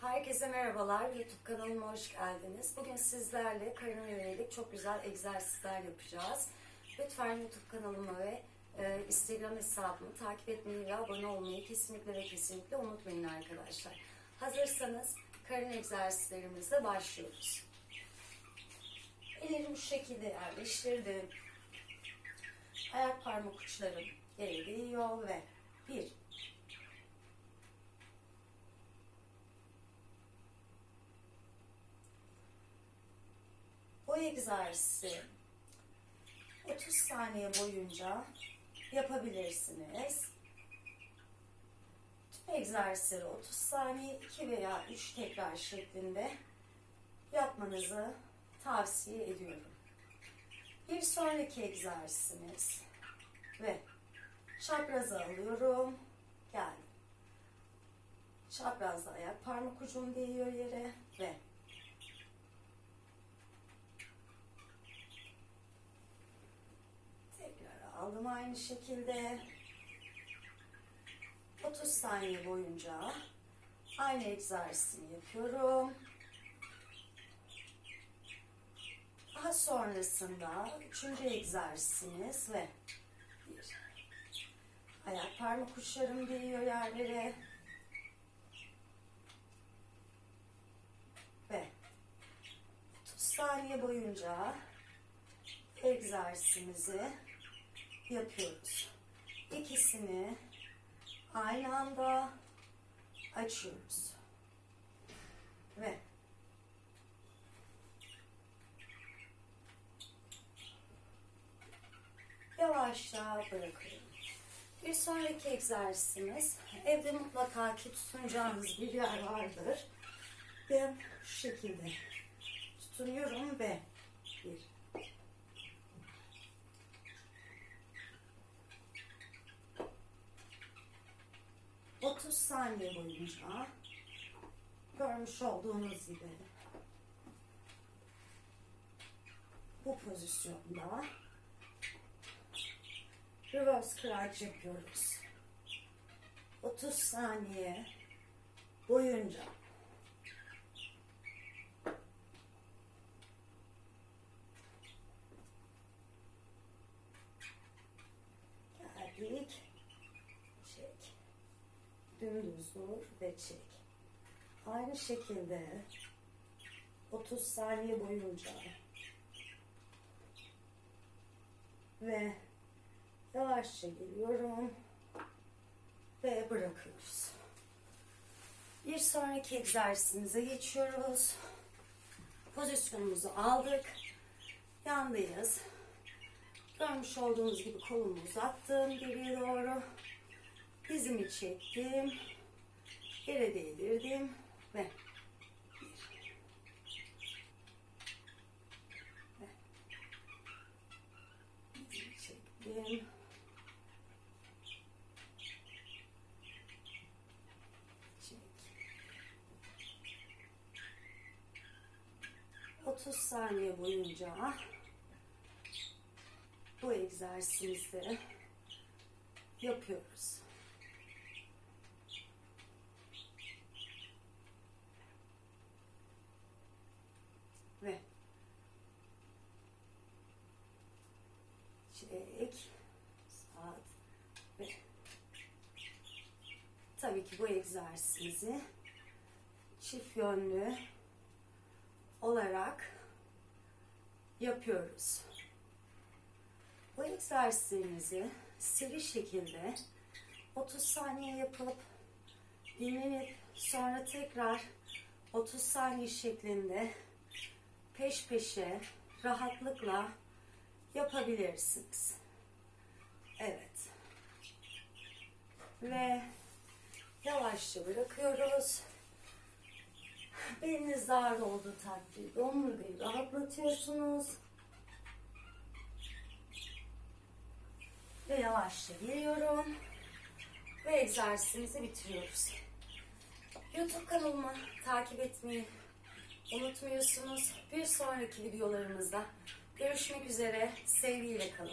Herkese merhabalar. YouTube kanalıma hoş geldiniz. Bugün sizlerle karın yönelik çok güzel egzersizler yapacağız. Lütfen YouTube kanalıma ve e, Instagram hesabımı takip etmeyi ve abone olmayı kesinlikle ve kesinlikle unutmayın arkadaşlar. Hazırsanız karın egzersizlerimize başlıyoruz. Ellerim şu şekilde yerleştirdim. Ayak parmak uçlarım yere değiyor ve 1 egzersizi 30 saniye boyunca yapabilirsiniz. Tüm egzersizleri 30 saniye 2 veya 3 tekrar şeklinde yapmanızı tavsiye ediyorum. Bir sonraki egzersizimiz ve çaprazı alıyorum. Geldim. Çaprazda ayak parmak ucum değiyor yere ve Aldım aynı şekilde. 30 saniye boyunca aynı egzersizini yapıyorum. Daha sonrasında üçüncü egzersizimiz ve bir. Ayak parmak uçlarım değiyor yerlere. Ve 30 saniye boyunca egzersizimizi yapıyoruz. İkisini aynı anda açıyoruz. Ve yavaşça bırakıyorum. Bir sonraki egzersizimiz evde mutlaka ki tutunacağınız bir yer vardır. Ben şu şekilde tutunuyorum ve bir 30 saniye boyunca görmüş olduğunuz gibi bu pozisyonda reverse crunch yapıyoruz. 30 saniye boyunca geldik. Çek dümdüz dur ve çek. Aynı şekilde 30 saniye boyunca ve yavaşça geliyorum ve bırakıyoruz. Bir sonraki egzersizimize geçiyoruz. Pozisyonumuzu aldık. Yandayız. Görmüş olduğunuz gibi kolumu uzattım geriye doğru. Dizimi çektim. Yere değdirdim ve çektim. Çek. 30 saniye boyunca bu egzersizi yapıyoruz. ve çek saat ve tabii ki bu egzersizi çift yönlü olarak yapıyoruz. Bu egzersizimizi seri şekilde 30 saniye yapıp dinlenip sonra tekrar 30 saniye şeklinde peş peşe rahatlıkla yapabilirsiniz. Evet. Ve yavaşça bırakıyoruz. Beliniz ağır olduğu takdirde omurgayı rahatlatıyorsunuz. Ve yavaşça geliyorum. Ve egzersizimizi bitiriyoruz. YouTube kanalımı takip etmeyi unutmuyorsunuz. Bir sonraki videolarımızda görüşmek üzere. Sevgiyle kalın.